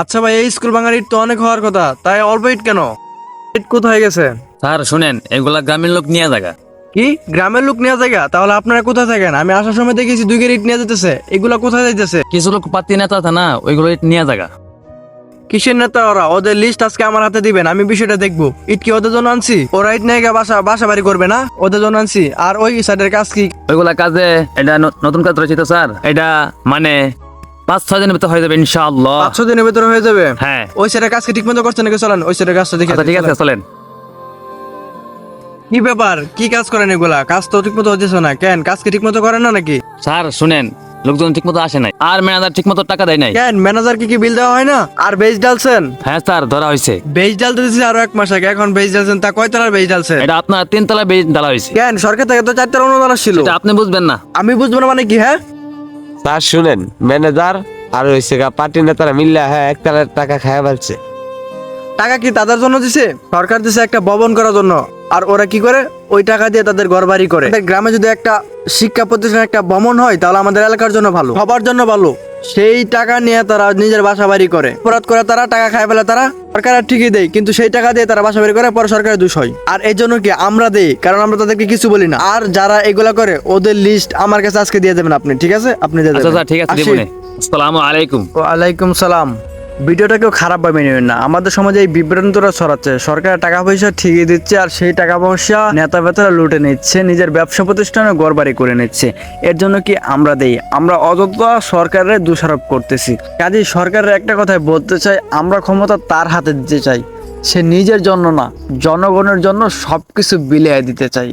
আচ্ছা ভাই এই স্কুল ভাঙার ইট তো অনেক হওয়ার কথা। তাই অল্প ইট কেন? ইট কোথায় গেছে? স্যার শুনেন এগুলা গ্রামের লোক নিয়ে জায়গা। কি? গ্রামের লোক নেওয়া জায়গা? তাহলে আপনারা কোথায় থাকেন? আমি আসার সময় দেখেছি দুই ইট নিয়ে যেতেছে। এগুলা কোথায় যাইতেছে? কিছু লোক পাতি নেতা আছে না ওইগুলো ইট নিয়ে জায়গা। কিসের নেতা ওরা? ওদের লিস্ট আজকে আমার হাতে দিবেন আমি বিষয়টা দেখব। ইট কি ওদের জন্য আনছি? ওরা ইট নিয়ে গিয়ে বাসা বাসা বাড়ি করবে না? ওদের জন্য আনছি। আর ওই সাইডের কাজ কি? ওইগুলা কাজে এটা নতুন কাজ রয়েছে তো স্যার। এটা মানে পাঁচ ছয় দিনের ভিতরে হয়ে যাবে ইনশাআল্লাহ। পাঁচশো দিনের ভিতরে হয়ে যাবে? হ্যাঁ। ওই সাইডের কাজকে ঠিক মতো করছে নাকি? চলেন ওই সাইডের কাজটা দেখে আচ্ছা ঠিক আছে চলেন। কি ব্যাপার? কি কাজ করেন এগুলা? কাজ তো ঠিক মতো হচ্ছে না। কেন? কাজকে ঠিক মতো করেন না নাকি? স্যার শুনেন লোকজন ঠিক মতো আসে নাই। আর ম্যানেজার ঠিক মতো টাকা দেয় নাই। কেন? ম্যানেজার কি কি বিল দেওয়া হয় না? আর বেজ ডালছেন হ্যাঁ স্যার ধরা হয়েছে বেজ ডালতে দিয়েছি আরও এক মাস আগে। এখন বেজ ডালছেন তা কয় তলার বেজ ডালছেন এটা আপনার তিনতলা বেজ ডালা হয়েছে কেন? সরকার থেকে তো চারটার অনুদান ছিল এটা আপনি বুঝবেন না। আমি বুঝব না মানে কি হ্যাঁ? স্যার শুনেন, ম্যানেজার আর হয়েছে গা পার্টি নেতারা মিললে হ্যাঁ এক তালার টাকা খায়া ফেলছে। টাকা কি তাদের জন্য দিছে? সরকার দিছে একটা ভবন করার জন্য। আর ওরা কি করে? ওই টাকা দিয়ে তাদের ঘর বাড়ি করে গ্রামে যদি একটা শিক্ষা প্রতিষ্ঠান একটা ভবন হয় তাহলে আমাদের এলাকার জন্য ভালো। সবার জন্য ভালো। সেই টাকা নিয়ে তারা নিজের বাসা বাড়ি করে। অপরাধ করে তারা টাকা খায় ফেলে তারা। সরকার ঠিকই দেয় কিন্তু সেই টাকা দিয়ে তারা বাসা বাড়ি করে পরে সরকারের দোষ হয়। আর এই জন্য কি আমরা দেই? কারণ আমরা তাদেরকে কিছু বলি না। আর যারা এগুলা করে ওদের লিস্ট আমার কাছে আজকে দিয়ে দেবেন আপনি ঠিক আছে? আপনি দিয়ে আচ্ছা দেবেন। স্যার ঠিক আছে আসসালামু আলাইকুম। ওয়ালাইকুম সালাম। ভিডিওটা কেউ খারাপ ভাবে নেবেন না। আমাদের সমাজে এই বিভ্রান্তরা ছড়াচ্ছে। সরকার টাকা পয়সা ঠিকই দিচ্ছে আর সেই টাকা পয়সা নেতা বেতারা লুটে নিচ্ছে, নিজের ব্যবসা প্রতিষ্ঠানে গড়বাড়ি করে নিচ্ছে। এর জন্য কি আমরা দেই? আমরা অযথা সরকারের দোষারোপ করতেছি। কাজেই সরকারের একটা কথাই বলতে চাই, আমরা ক্ষমতা তার হাতে দিতে চাই। সে নিজের জন্য না, জনগণের জন্য সব কিছু বিলিয়ে দিতে চাই।